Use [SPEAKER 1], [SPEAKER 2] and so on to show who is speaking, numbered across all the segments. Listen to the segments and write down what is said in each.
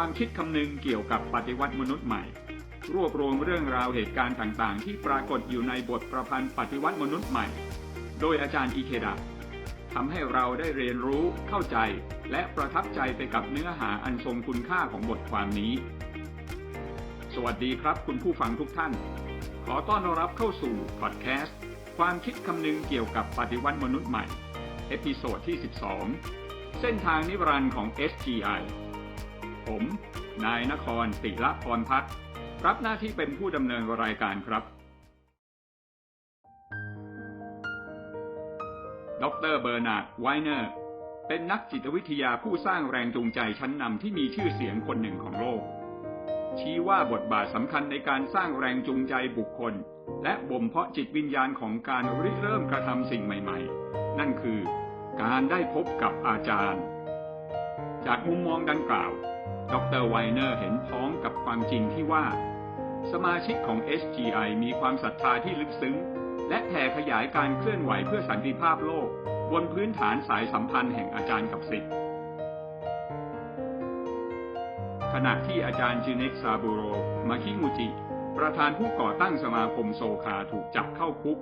[SPEAKER 1] ความคิดคำนึงเกี่ยวกับปฏิวัติมนุษย์ใหม่ รวบรวมเรื่องราวเหตุการณ์ต่างๆ ที่ปรากฏอยู่ในบทประพันธ์ปฏิวัติมนุษย์ใหม่ โดยอาจารย์อิเคดะทำให้เราได้เรียนรู้เข้าใจ และประทับใจไปกับเนื้อหาอันทรงคุณค่าของบทความนี้ สวัสดีครับคุณผู้ฟังทุกท่าน ขอต้อนรับเข้าสู่พอดแคสต์ความคิดคำนึงเกี่ยวกับปฏิวัติมนุษย์ใหม่ เอพิโซดที่ 12 เส้นทางนิรันดร์ของ SGI ผม นายนครติละพรพัฒน์รับหน้าที่เป็นผู้ดำเนินรายการครับ ดรเบอร์นาร์ดไวเนอร์ เป็นนักจิตวิทยาผู้สร้างแรงจูงใจชั้นนำที่มีชื่อเสียงคนหนึ่งของโลก ชี้ว่าบทบาทสำคัญในการสร้างแรงจูงใจบุคคล และบ่มเพาะจิตวิญญาณของการริเริ่มกระทำสิ่งใหม่ๆ นั่นคือการได้พบกับอาจารย์ จากมุมมองดังกล่าว ดรไวเนอร์เห็นพ้องกับความจริงที่ว่า สมาชิกของ SGI มีความศรัทธาที่ลึกซึ้ง และแผ่ขยายการเคลื่อนไหวเพื่อสันติภาพโลก บนพื้นฐานสายสัมพันธ์แห่งอาจารย์กับศิษย์ขณะที่อาจารย์จิเน็กซาบูโร มาคิงูจิ ประธานผู้ก่อตั้งสมาคมโซคาถูกจับเข้าคุก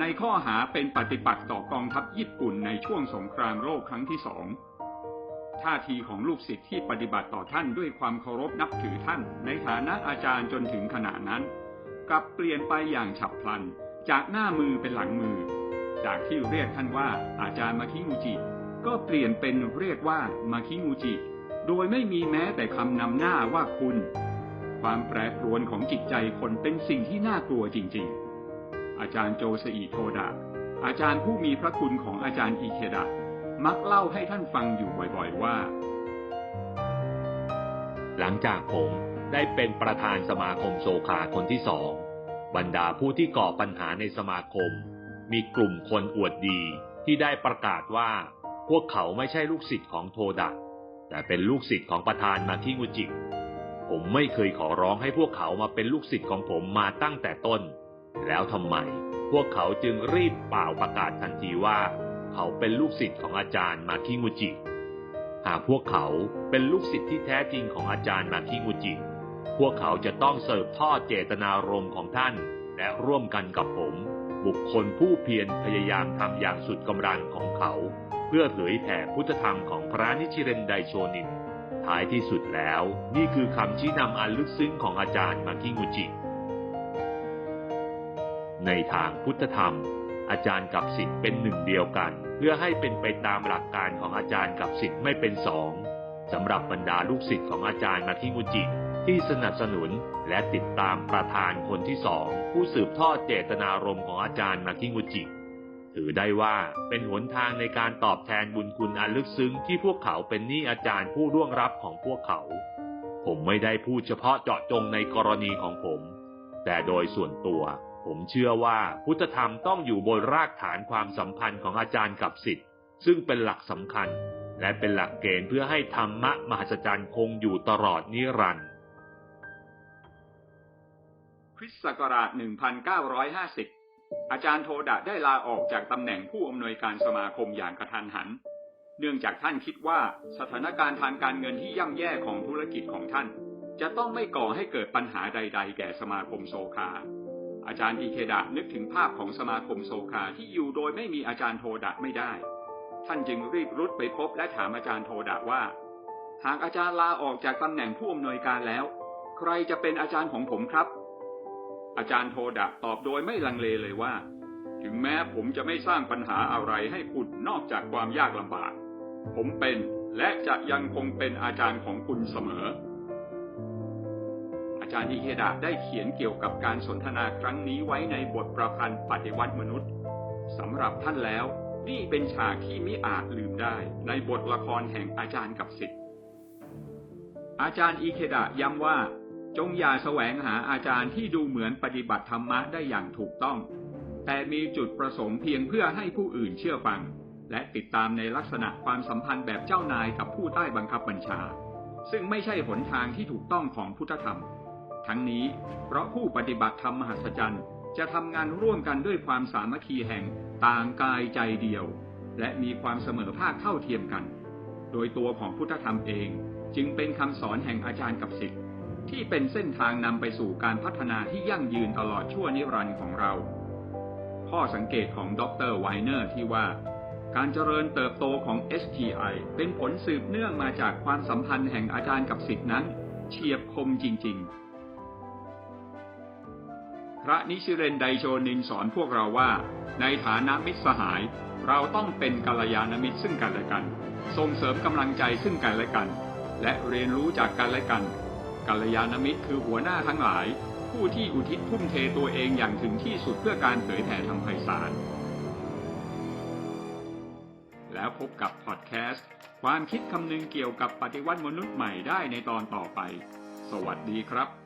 [SPEAKER 1] ในข้อหาเป็นปฏิปักษ์ต่อกองทัพญี่ปุ่นในช่วงสงครามโลกครั้งที่สอง ท่าทีของลูกศิษย์ที่ปฏิบัติต่อท่านด้วยความเคารพนับถือท่าน ในฐานะอาจารย์จนถึงขณะนั้น กลับเปลี่ยนไปอย่างฉับพลัน จากหน้ามือเป็นหลังมือ จากที่เรียกท่านว่าอาจารย์มาคิงูจิ ก็เปลี่ยนเป็นเรียกว่ามาคิงูจิ โดยไม่มีแม้แต่คำนำหน้าว่าคุณ ความแปรปรวนของจิตใจคนเป็นสิ่งที่น่ากลัวจริง ๆ อาจารย์โจซอิโทดะอาจารย์ผู้มีพระคุณของอาจารย์อิเคดะ มักเล่าให้ท่านฟังอยู่บ่อยๆว่า
[SPEAKER 2] หลังจากผมได้เป็นประธานสมาคมโซคาคนที่สอง บรรดาผู้ที่ก่อปัญหาในสมาคม มีกลุ่มคนอวดดีที่ได้ประกาศว่า พวกเขาไม่ใช่ลูกศิษย์ของโทดะแต่เป็นลูกศิษย์ของประธานมาคิงูจิผมไม่เคยขอร้องให้พวกเขามาเป็นลูกศิษย์ของผมมาตั้งแต่ต้น แล้วทำไม พวกเขาจึงรีบเป่าประกาศทันทีว่า เขาเป็นลูกศิษย์ของอาจารย์มาคิงูจิ หากพวกเขาเป็นลูกศิษย์ที่แท้จริงของอาจารย์มาคิงูจิ พวกเขาจะต้องเสิร์ฟทอดเจตนารมณ์ของท่าน และร่วมกันกับผม บุคคลผู้เพียรพยายามทำอย่างสุดกำลังของเขา เพื่อเผยแผ่พุทธธรรมของพระนิชิเรนไดโชนิน ท้ายที่สุดแล้ว นี่คือคำชี้นำอันลึกซึ้งของอาจารย์มาคิงูจิ ในทางพุทธธรรม อาจารย์กับศิษย์เป็นหนึ่งเดียวกัน เพื่อให้เป็นไปตามหลักการของอาจารย์กับศิษย์ไม่เป็นสองสำหรับบรรดาลูกศิษย์ของอาจารย์มาคิงูจิที่สนับสนุนและติดตามประธานคนที่สองผู้สืบทอดเจตนารมณ์ของอาจารย์มาคิงูจิถือได้ว่าเป็นหนทางในการตอบแทนบุญคุณอันลึกซึ้งที่พวกเขาเป็นหนี้อาจารย์ผู้ร่วงรับของพวกเขา ผมไม่ได้พูดเฉพาะเจาะจงในกรณีของผม แต่โดยส่วนตัว ผมเชื่อว่าพุทธธรรมต้องอยู่บนรากฐานความสัมพันธ์ของอาจารย์กับศิษย์ซึ่งเป็นหลักสำคัญ และเป็นหลักเกณฑ์เพื่อให้ธรรมะมหัศจรรย์คงอยู่ตลอดนิรันดร์
[SPEAKER 1] คริสต์ศักราช 1950 อาจารย์โทดะได้ลาออกจากตำแหน่งผู้อำนวยการสมาคมอย่างกระทันหัน เนื่องจากท่านคิดว่าสถานการณ์ทางการเงินที่ย่ำแย่ของธุรกิจของท่าน จะต้องไม่ก่อให้เกิดปัญหาใด ๆ แก่สมาคมโซคา อาจารย์อิเคดะนึกถึงภาพของสมาคมโซคาที่อยู่โดยไม่มีอาจารย์โทดะไม่ได้ ท่านจึงรีบรุดไปพบและถามอาจารย์โทดะว่า หากอาจารย์ลาออกจากตำแหน่งผู้อำนวยการแล้ว ใครจะเป็นอาจารย์ของผมครับ อาจารย์โทดะตอบโดยไม่ลังเลเลยว่า ถึงแม้ผมจะไม่สร้างปัญหาอะไรให้คุณนอกจากความยากลำบาก ผมเป็นและจะยังคงเป็นอาจารย์ของคุณเสมอ จารย์อิเคดะได้เขียนเกี่ยวกับการสนทนาครั้งนี้ไว้ในบทประพันธ์ปฏิวัติมนุษย์สำหรับท่านแล้วนี่เป็นฉากที่มิอาจลืมได้ในบทละครแห่งอาจารย์กับศิษย์อาจารย์อิเคดะย้ำว่า จงอย่าแสวงหาอาจารย์ที่ดูเหมือนปฏิบัติธรรมะได้อย่างถูกต้อง แต่มีจุดประสงค์เพียงเพื่อให้ผู้อื่นเชื่อฟัง และติดตามในลักษณะความสัมพันธ์แบบเจ้านายกับผู้ใต้บังคับบัญชา ซึ่งไม่ใช่หนทางที่ถูกต้องของพุทธธรรม ทั้งนี้ เพราะผู้ปฏิบัติธรรมมหัศจรรย์จะทำงานร่วมกันด้วยความสามัคคีแห่งต่างกายใจเดียว และมีความเสมอภาคเท่าเทียมกัน โดยตัวของพุทธธรรมเองจึงเป็นคำสอนแห่งอาจารย์กับศิษย์ที่เป็นเส้นทางนำไปสู่การพัฒนาที่ยั่งยืนตลอดชั่วนิรันดร์ของเรา ข้อสังเกตของดรไวเนอร์ที่ว่า การเจริญเติบโตของ STI เป็นผลสืบเนื่องมาจากความสัมพันธ์แห่งอาจารย์กับศิษย์นั้น เฉียบคมจริง ๆ พระนิชิเรนไดโชนินสอนพวกเราว่า ในฐานะมิตรสหาย เราต้องเป็นกัลยาณมิตรซึ่งกันและกัน ส่งเสริมกำลังใจซึ่งกันและกัน และเรียนรู้จากกันและกันกัลยาณมิตรคือหัวหน้าทั้งหลาย ผู้ที่อุทิศทุ่มเทตัวเองอย่างถึงที่สุดเพื่อการเผยแผ่ธรรมไพศาลแล้วพบกับพอดแคสต์ ความคิดคำนึงเกี่ยวกับปฏิวัติมนุษย์ใหม่ได้ในตอนต่อไป สวัสดีครับ